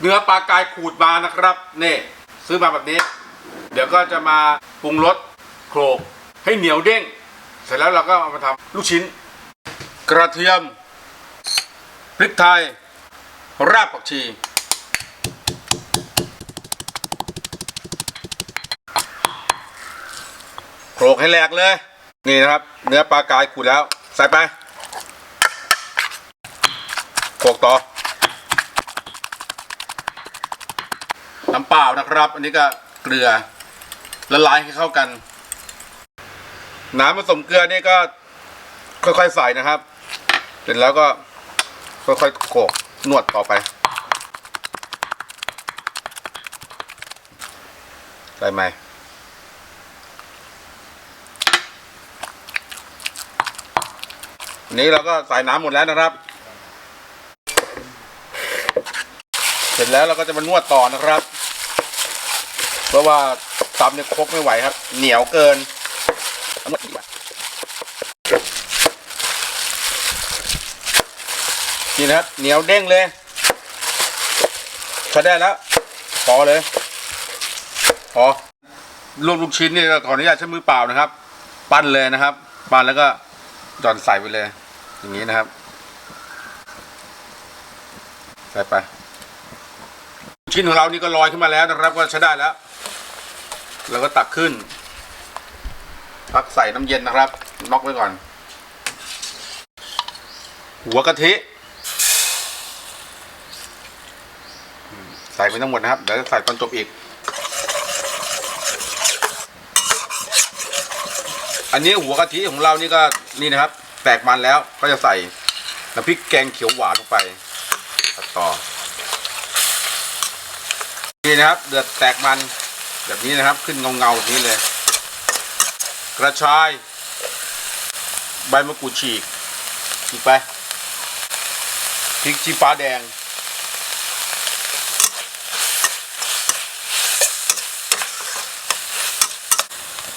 เนื้อปลากายขูดมานะครับนี่ซื้อมาแบบนี้ เดี๋ยวก็จะมาปรุงรสโขลกให้เหนียวเด้ง เสร็จแล้วเราก็เอามาทำลูกชิ้น กระเทียมพริกไทย รากผักชี โขลกให้แหลกเลย นี่นะครับ เนื้อปลากายขูดแล้ว ใส่ไปโขลกต่อ น้ำเปล่านะครับ อันนี้ก็เกลือละลายให้เข้ากัน น้ำผสมเกลือนี่ก็ค่อยๆใส่นะครับ เสร็จแล้วก็ค่อยๆโขกนวดต่อไป ใส่ไหมนนี้เราก็ใส่น้ำหมดแล้วนะครับ เสร็จแล้วเราก็จะมานวดต่อนะครับ เพราะว่าตำเนี่ยคกไม่ไหวครับ เหนียวเกินนี่นะครับ เหนียวเด้งเลยใช้ได้แล้วพอเลยพอรวมลูกชิ้นนี่ขออนุญาตใช้มือเปล่านะครับ ปั้นเลยนะครับ ปั้นแล้วก็หย่อนใส่ไปเลย อย่างนี้นะครับ ใส่ไป ชิ้นของเรานี่ก็ลอยขึ้นมาแล้วนะครับ ก็ใช้ได้แล้ว เราก็ตักขึ้นพักใส่น้ำเย็นนะครับ น็อกไว้ก่อน หัวกะทิ ใส่ไปทั้งหมดนะครับ เดี๋ยวจะใส่ตอนจบอีก อันนี้หัวกะทิของเรานี่ก็นี่นะครับ แตกมันแล้วก็จะใส่น้ำพริกแกงเขียวหวานลงไปต่อ นี่นะครับ เดือดแตกมัน แบบนี้นะครับขึ้นเงาเงาแบบนี้เลย กระชาย ใบมะกรูดฉีกฉีกไปพริกชี้ฟ้าแดง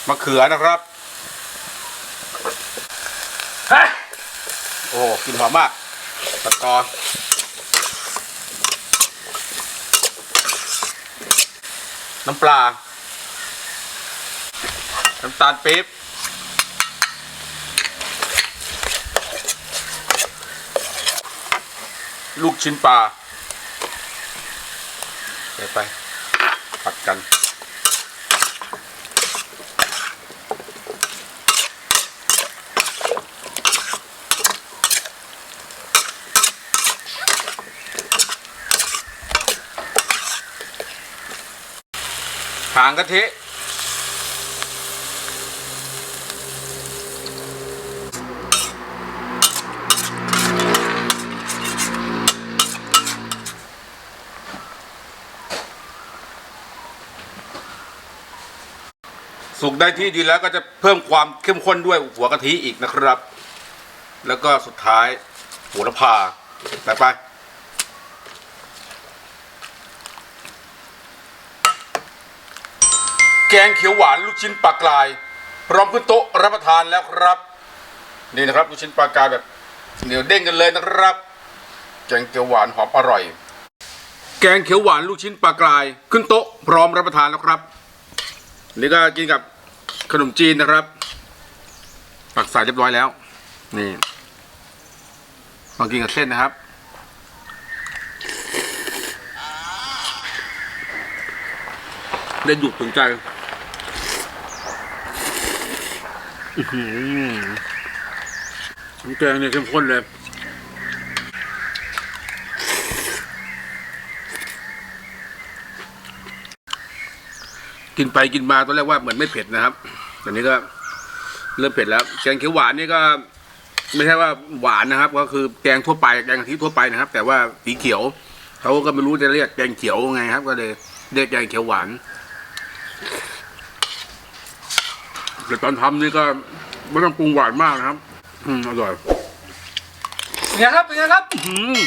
มะเขือนะครับ โอ้โหกินหอมมากตัดต่อน น้ำปลา น้ำตาลปี๊บลูกชิ้นปลาไปไปผัดกัน หางกะทิ สุกได้ที่ดีแล้วก็จะเพิ่มความเข้มข้นด้วยหัวกะทิอีกนะครับ แล้วก็สุดท้ายโหระพาไปไป แกงเขียวหวานลูกชิ้นปลากรายพร้อมขึ้นโต๊ะรับประทานแล้วครับ นี่นะครับลูกชิ้นปลากรายแบบเหนียวเด้งกันเลยนะครับ แกงเขียวหวานหอมอร่อย แกงเขียวหวานลูกชิ้นปลากราย ขึ้นโต๊ะพร้อมรับประทานแล้วครับ นี่ก็กินกับขนมจีนนะครับปักใส่เรียบร้อยแล้ว นี่มากินกับเส้นนะครับได้ดุถึงใจ อื้อหือ น้ำแกงเนี่ยเข้มข้นเลย กินไปกินมาตอนแรกว่าเหมือนไม่เผ็ดนะครับตอนนี้ก็เริ่มเผ็ดแล้วแกงเขียวหวานนี่ก็ ไม่ใช่ว่าหวานนะครับ ก็คือแกงทั่วไปแกงกะทิทั่วไปนะครับ แต่ว่าสีเขียวเขาก็ไม่รู้จะเรียกแกงเขียวไงครับ ก็เลยเรียกแกงเขียวหวาน แต่ตอนทำนี่ก็ไม่ต้องปรุงหวานมากนะครับ อืมอร่อย เป็นไงครับ เป็นไงครับ อืม